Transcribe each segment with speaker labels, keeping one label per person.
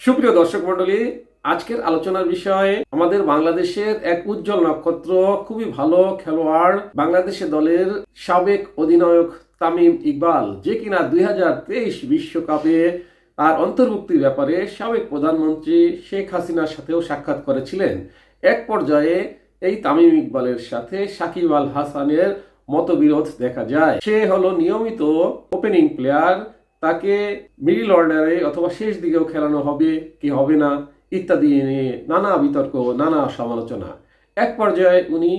Speaker 1: সুপ্রিয় দর্শক মন্ডলী আজকের আলোচনার বিষয় আমাদের বাংলাদেশের এক উজ্জ্বল নক্ষত্র, খুবই ভালো খেলোয়াড় বাংলাদেশের দলের সাবেক অধিনায়ক তামিম ইকবাল, যে কিনা দুই বিশ্বকাপে তার অন্তর্ভুক্তির ব্যাপারে সাবেক প্রধানমন্ত্রী শেখ হাসিনার সাথেও সাক্ষাৎ করেছিলেন। এক পর্যায়ে এই তামিম ইকবালের সাথে সাকিব আল হাসানের মতবিরোধ দেখা যায়। সে হলো নিয়মিত ওপেনিং প্লেয়ার তাকে মিডিল অর্ডারে অথবা শেষ দিকেও খেলানো হবে কি হবে না, ইত্যাদি নিয়ে নানা বিতর্ক, নানা সমালোচনা। এক পর্যায়ে উনি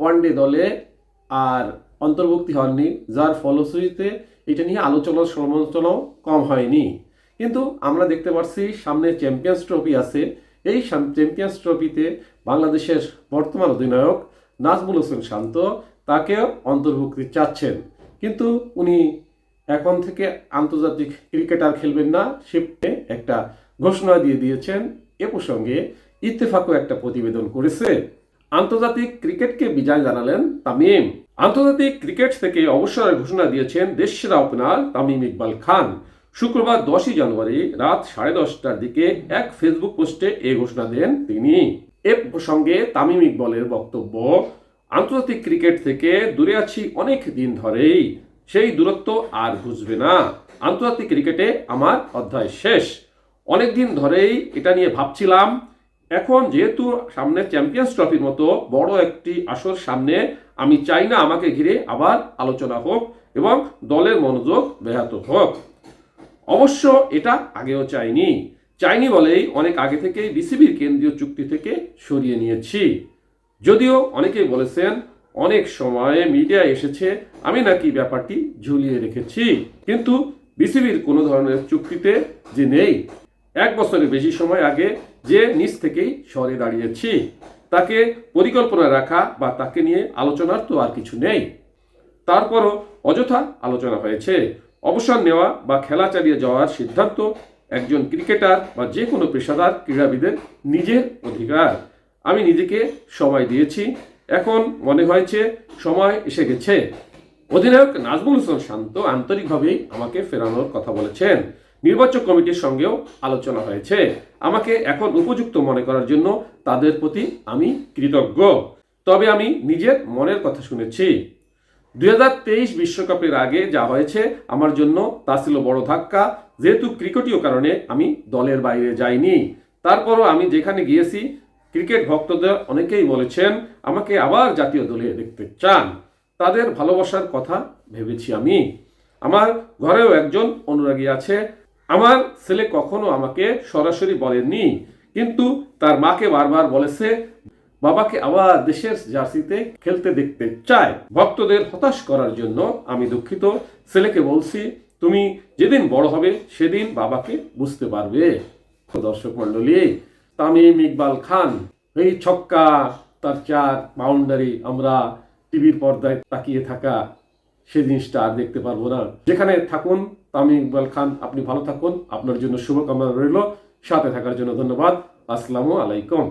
Speaker 1: ওয়ানডে দলে আর অন্তর্ভুক্তি হননি, যার ফলশ্রুতিতে এটা নিয়ে আলোচনা সমালোচনাও কম হয়নি। কিন্তু আমরা দেখতে পাচ্ছি সামনে চ্যাম্পিয়ন্স ট্রফি আছে। এই চ্যাম্পিয়ন্স ট্রফিতে বাংলাদেশের বর্তমান অধিনায়ক নাজমুল হোসেন শান্ত তাকেও অন্তর্ভুক্তি চাচ্ছেন। কিন্তু উনি এখন থেকে আন্তর্জাতিক ক্রিকেটার খেলবেন না সে একটা ঘোষণা দিয়ে দিয়েছেন। এ প্রসঙ্গে ইত্তেফাকও একটা প্রতিবেদন করেছে। আন্তর্জাতিক ক্রিকেটকে বিজয় জানালেন তামিম। আন্তর্জাতিক ক্রিকেট থেকে অবসরের ঘোষণা দিয়েছেন দেশসেরা ওপেনার তামিম ইকবাল খান। শুক্রবার দশই জানুয়ারি রাত সাড়ে দশটার দিকে এক ফেসবুক পোস্টে এ ঘোষণা দেন তিনি। এ প্রসঙ্গে তামিম ইকবলের বক্তব্য, আন্তর্জাতিক ক্রিকেট থেকে দূরে আছি অনেক দিন ধরেই। সেই দূরত্ব আর ঘুষবে না। আন্তর্জাতিক ক্রিকেটে আমার অধ্যায় শেষ। অনেক দিন ধরেই এটা নিয়ে ভাবছিলাম, এখন যেহেতু সামনে চ্যাম্পিয়ন্স ট্রফির মতো বড় একটি আসর সামনে, আমি চাই না আমাকে ঘিরে আবার আলোচনা হোক এবং দলের মনোযোগ ব্যাহত হোক। অবশ্য এটা আগেও চাইনি। চাইনি বলেই অনেক আগে থেকেই বিসিবির কেন্দ্রীয় চুক্তি থেকে সরিয়ে নিয়েছি। যদিও অনেকেই বলেছেন অনেক সময়ে মিডিয়ায় এসেছে, আমি নাকি ব্যাপারটি ঝুলিয়ে রেখেছি। কিন্তু বিসিবির কোনো ধরনের চুক্তিতে যে নেই, এক বছরের বেশি সময় আগে যে নিচ থেকেই সরে দাঁড়িয়েছি, তাকে পরিকল্পনা রাখা বা তাকে নিয়ে আলোচনার তো আর কিছু নেই। তারপরও অযথা আলোচনা হয়েছে। অবসর নেওয়া বা খেলা চালিয়ে যাওয়ার সিদ্ধান্ত একজন ক্রিকেটার বা যে কোনো পেশাদার ক্রীড়াবিদের নিজের অধিকার। আমি নিজেকে সময় দিয়েছি এখন মনে হয়েছে সময় এসে গেছে। অধিনায়ক নাজমুল হোসেন শান্ত আন্তরিকভাবেই আমাকে ফেরানোর কথা বলেছেন। নির্বাচক কমিটির সঙ্গেও আলোচনা হয়েছে। আমাকে এখন উপযুক্ত মনে করার জন্য তাদের প্রতি আমি কৃতজ্ঞ। তবে আমি নিজের মনের কথা শুনেছি। দুই বিশ্বকাপের আগে যা হয়েছে আমার জন্য তা ছিল বড় ধাক্কা। যেহেতু ক্রিকেটীয় কারণে আমি দলের বাইরে যাইনি। তারপরও আমি যেখানে গিয়েছি ক্রিকেট ভক্তদের অনেকেই বলেছেন, আমাকে আবার জাতীয় দলে দেখতে চান। তাদের ভালোবাসার কথা ভেবেছি আমি। আমার ঘরেও একজন অনুরাগী আছে। আমার ছেলে কখনো আমাকে সরাসরি বলেননি। কিন্তু তার মাকে বারবার বলেছে, বাবাকে আবার দেশের জার্সিতে খেলতে দেখতে চায় ভক্তদের হতাশ করার জন্য আমি দুঃখিত। ছেলেকে বলছি, তুমি যেদিন বড় হবে, সেদিন বাবাকে বুঝতে পারবে। দর্শক মন্ডলী তামিম ইকবাল খান, এই ছক্কা, তার চার বাউন্ডারি আমরা টিভির পর্দায় তাকিয়ে থাকা সে জিনিসটা আর দেখতে পারব না। যেখানে থাকুন, তামিম ইকবাল খান, আপনি ভালো থাকুন। আপনার জন্য শুভকামনা রইল। সাথে থাকার জন্য ধন্যবাদ। আসসালামু আলাইকুম।